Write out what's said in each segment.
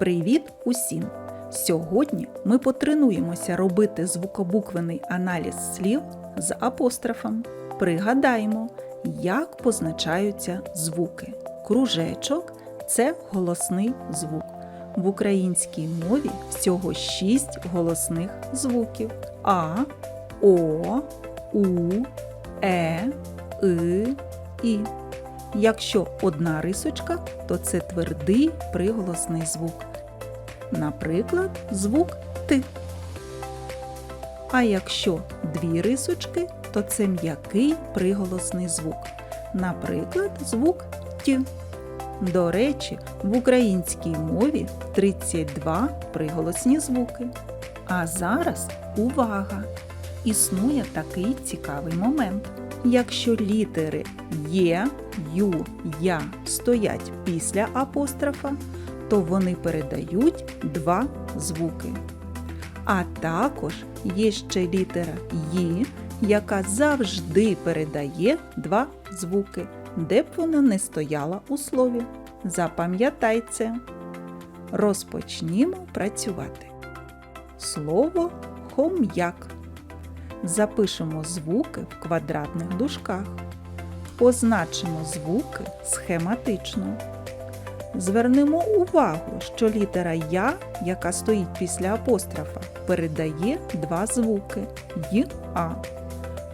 Привіт усім! Сьогодні ми потренуємося робити звукобуквений аналіз слів з апострофом. Пригадаємо, як позначаються звуки. Кружечок це голосний звук. В українській мові всього шість голосних звуків: А, О, У, Е, И, І. Якщо одна рисочка, то це твердий приголосний звук. Наприклад, звук Т. А якщо дві рисочки, то це м'який приголосний звук. Наприклад, звук Т. До речі, в українській мові 32 приголосні звуки. А зараз увага! Існує такий цікавий момент. Якщо літери Є, Ю, Я стоять після апострофа, то вони передають два звуки. А також є ще літера Ї, яка завжди передає два звуки, де б вона не стояла у слові. Запам'ятай це. Розпочнімо працювати. Слово хом'як. Запишемо звуки в квадратних дужках. Позначимо звуки схематично. Звернемо увагу, що літера Я, яка стоїть після апострофа, передає два звуки Й А.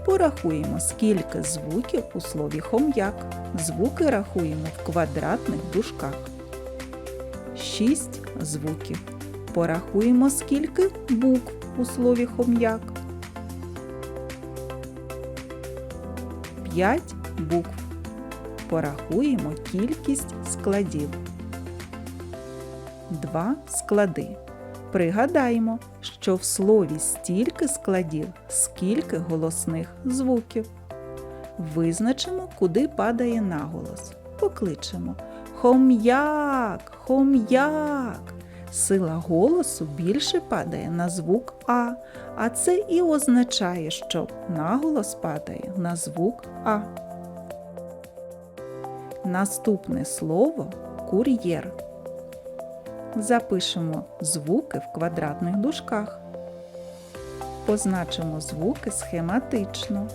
Порахуємо, скільки звуків у слові хом'як. Звуки рахуємо в квадратних дужках. Шість звуків. Порахуємо, скільки букв у слові хом'як. 5 букв. Порахуємо кількість складів. 2 склади. Пригадаємо, що в слові стільки складів, скільки голосних звуків. Визначимо, куди падає наголос. Покличемо Хом'як, хом'як. Сила голосу більше падає на звук А, а це і означає, що наголос падає на звук А. Наступне слово кур'єр. Запишемо звуки в квадратних дужках. Позначимо звуки схематично.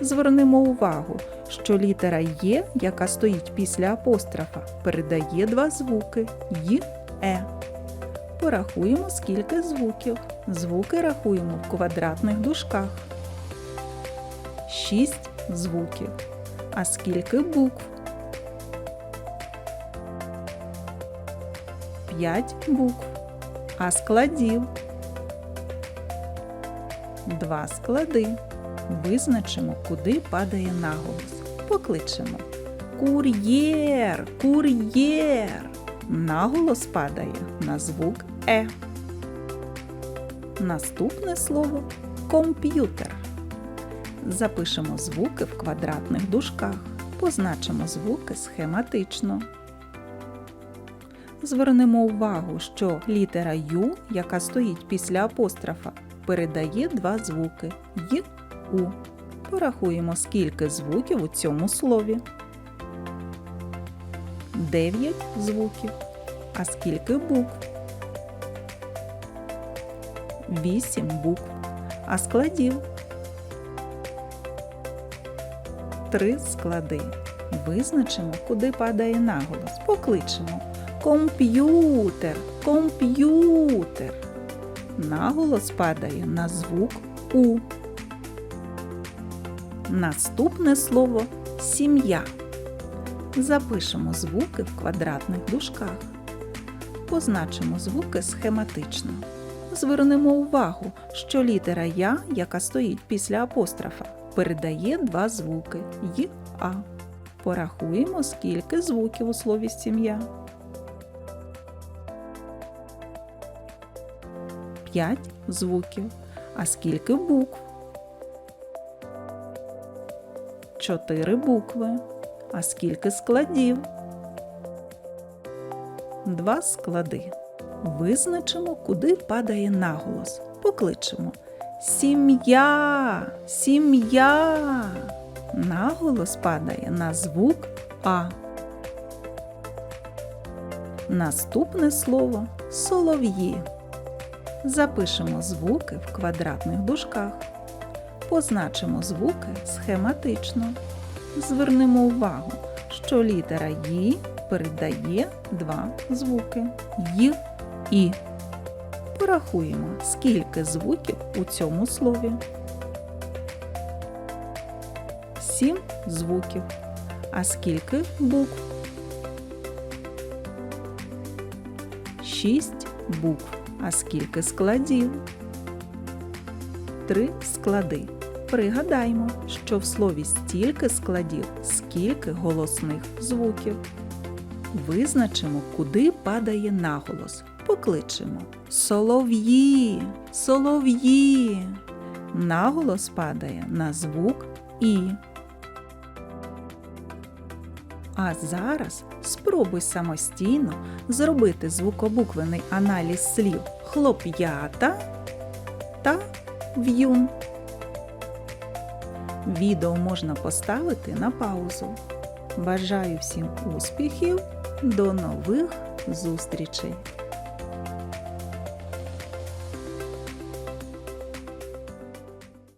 Звернемо увагу, що літера Є, яка стоїть після апострофа, передає два звуки Й, Е. Порахуємо, скільки звуків. Звуки рахуємо в квадратних дужках. Шість звуків. А скільки букв? П'ять букв. А складів? Два склади. Визначимо, куди падає наголос. Покличемо. Кур'єр, кур'єр. Наголос падає на звук Е. Наступне слово комп'ютер. Запишемо звуки в квадратних дужках. Позначимо звуки схематично. Звернемо увагу, що літера Ю, яка стоїть після апострофа, передає два звуки Й У. Порахуємо, скільки звуків у цьому слові. 9 звуків. А скільки букв? 8 букв. А складів? 3 склади. Визначимо, куди падає наголос. Покличемо комп'ютер, комп'ютер. Наголос падає на звук У. Наступне слово сім'я. Запишемо звуки в квадратних дужках. Позначимо звуки схематично. Звернемо увагу, що літера Я, яка стоїть після апострофа, передає два звуки Й А. Порахуємо, скільки звуків у слові сім'я. 5 звуків. А скільки букв? 4 букви. А скільки складів? Два склади. Визначимо, куди падає наголос. Покличемо Сім'я, сім'я. Наголос падає на звук А. Наступне слово солов'ї. Запишемо звуки в квадратних дужках. Позначимо звуки схематично. Звернемо увагу, що літера «ї» передає два звуки «й» і. Порахуємо, скільки звуків у цьому слові. Сім звуків. А скільки букв? Шість букв. А скільки складів? Три склади. Пригадаймо, що в слові стільки складів, скільки голосних звуків. Визначимо, куди падає наголос. Покличемо Солов'ї, солов'ї. Наголос падає на звук І. А зараз спробуй самостійно зробити звукобуквений аналіз слів хлоп'ята та в'юн. Відео можна поставити на паузу. Бажаю всім успіхів! До нових зустрічей!